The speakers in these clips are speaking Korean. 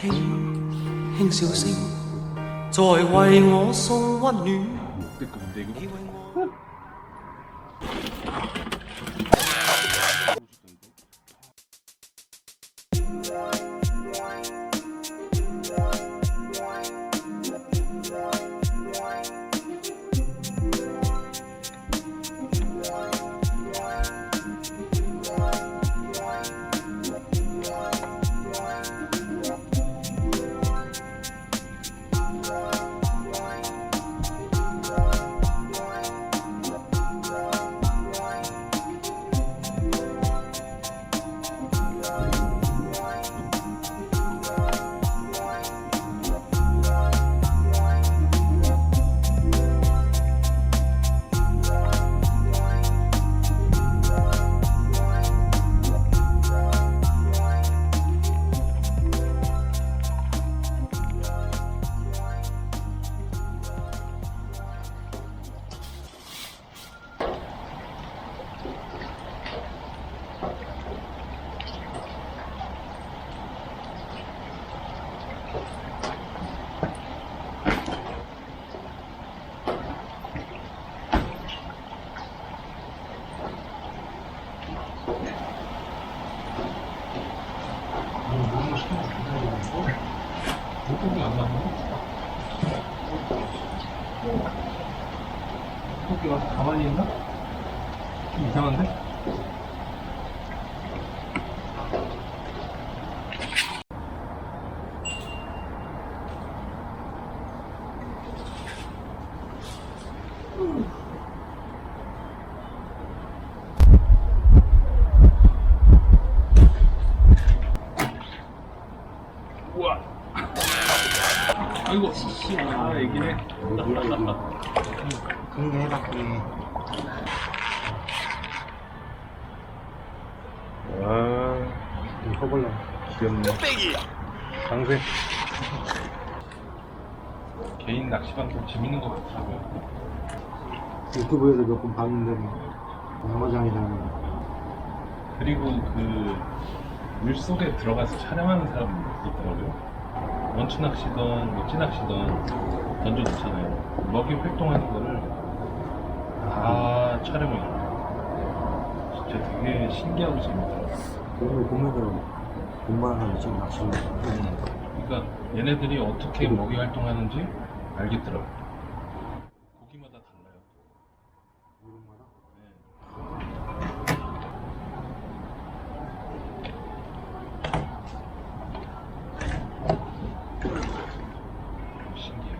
輕輕笑声，在为我送温暖。 물고기 안 나오네. 물고기 와서 가만히 있나? 좀 이상한데? 우와. 아이고, 아, 애기네. 그게 해봤기 아, 허벌러 귀엽네. 강세. 개인 낚시 방송 재밌는 것 같더라고요. 유튜브에서 몇 번 봤는데 영어장이라는 그리고 그 물속에 들어가서 촬영하는 사람 있더라고요. 원치 낚시던 뭐찌 낚시던 던져놓잖아요. 먹이 활동하는 거를 다 촬영을 해요. 진짜 되게 신기하고 재밌더라고요. 걸 보면서 공부하는 지금 낚시를 그러니까 얘네들이 어떻게 먹이 활동하는지 알겠더라고요. 고기마다 달라요. 네. 신기해요.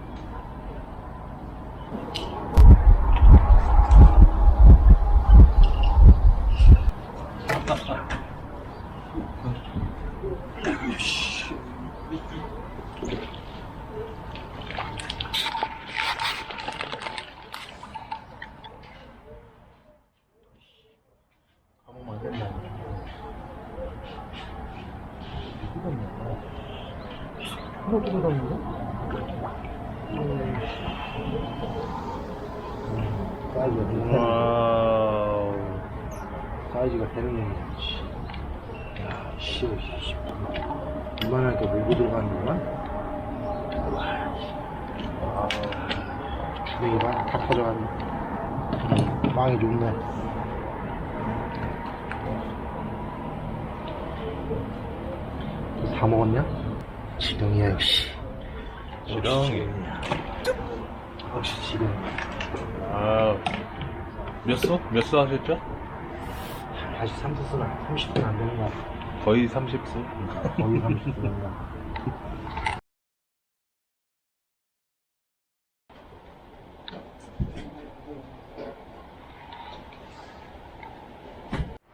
가보면 안 된다. 거? 사이즈가 와우. 사이즈가 되는 놈이야 야 씨, 씨 이만하게 물고 들어가는 거만? 여기 봐, 다 터져가네 음, 망이 좋네 다 먹었냐? 지렁이야 역시 지렁이. 역시 지렁이 아. 몇 수? 몇 수 하셨죠? 다시 3수나 30분 안 되는 거 같아 거의 30수. 거의 30분인가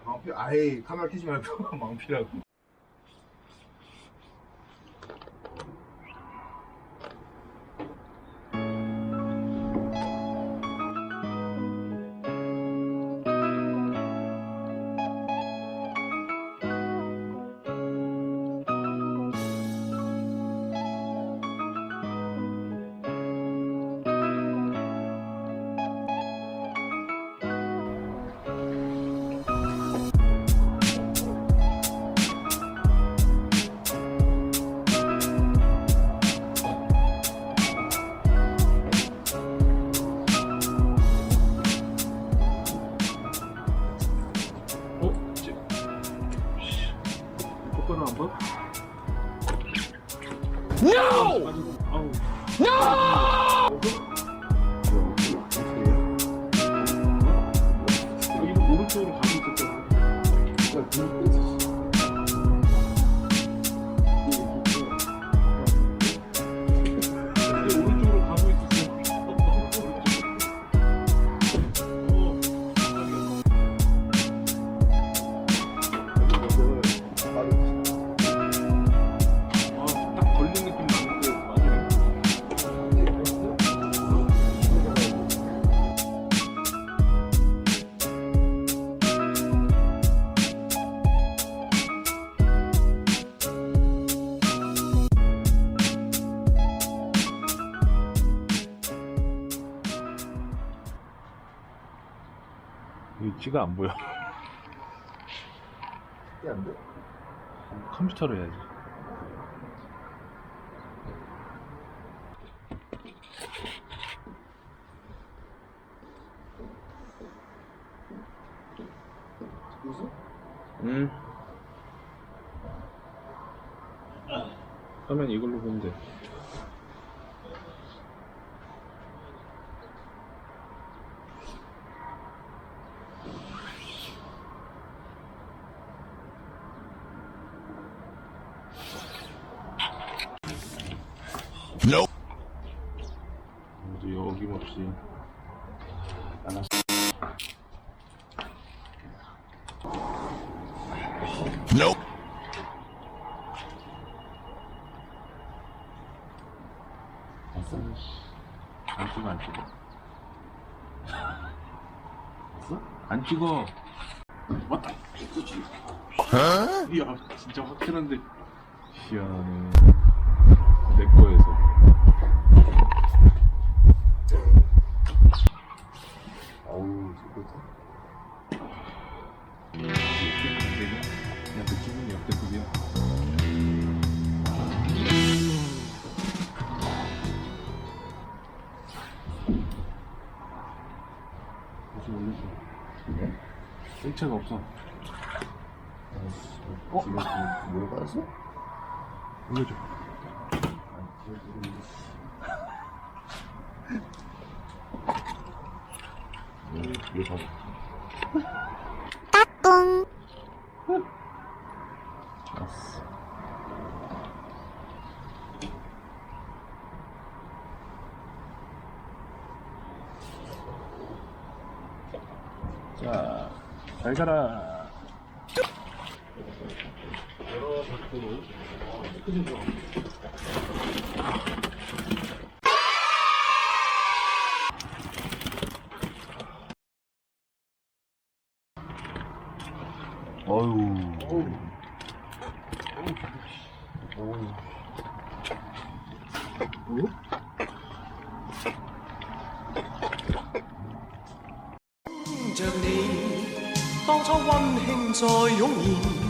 망피 아예 카메라 켜지 말고 망피라고 여기도 오른쪽으로 가고 있었잖 위치가 안 보여. 안 돼? 컴퓨터로 해야지. 무슨? 응. 화면 이걸로 보면 돼. 여김없이. 나갔 안 찍어 안 찍어. 봤어? 안 찍어. 왔다. 이거지. 이야 진짜 확실한데. 희한하네. 내 거에서 어우, 진짜. 그냥 느낌은 역대급이야 무슨 올렸어 일체가 없어. 어? 뭘 받았어? 올려줘 이거 봐. 알았어 자, 잘 가라. 어우. 着你，当初温馨再涌现。